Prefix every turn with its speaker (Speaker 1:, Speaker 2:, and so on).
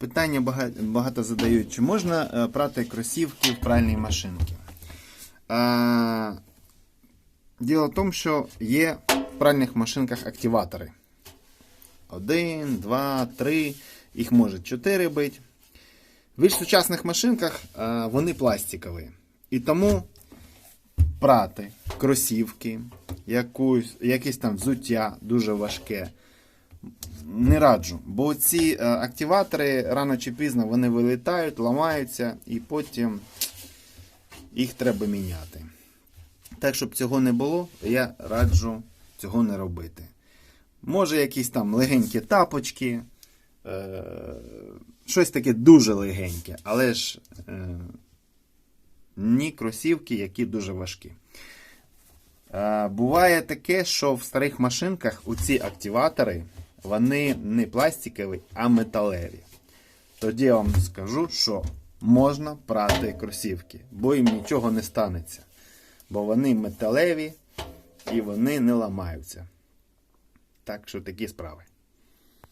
Speaker 1: Питання багато, задають, чи можна е, прати кросівки в пральній машинці? Е, діло в тому, що є в пральних машинках активатори. Один, два, три, їх може чотири бити. В більш сучасних машинках е, вони пластикові. І тому прати, кросівки, якусь, якесь там взуття дуже важке. Не раджу, бо ці е, активатори рано чи пізно вони вилітають, ламаються і потім їх треба міняти. Так, щоб цього не було, я раджу цього не робити. Може, якісь там легенькі тапочки, е, щось таке дуже легеньке, але ж е, ні кросівки, які дуже важкі. Е, буває таке, що в старих машинках у ці активатори вони не пластикові, а металеві. Тоді я вам скажу, що можна прати кросівки, бо їм нічого не станеться. Бо вони металеві і вони не ламаються. Так що такі справи.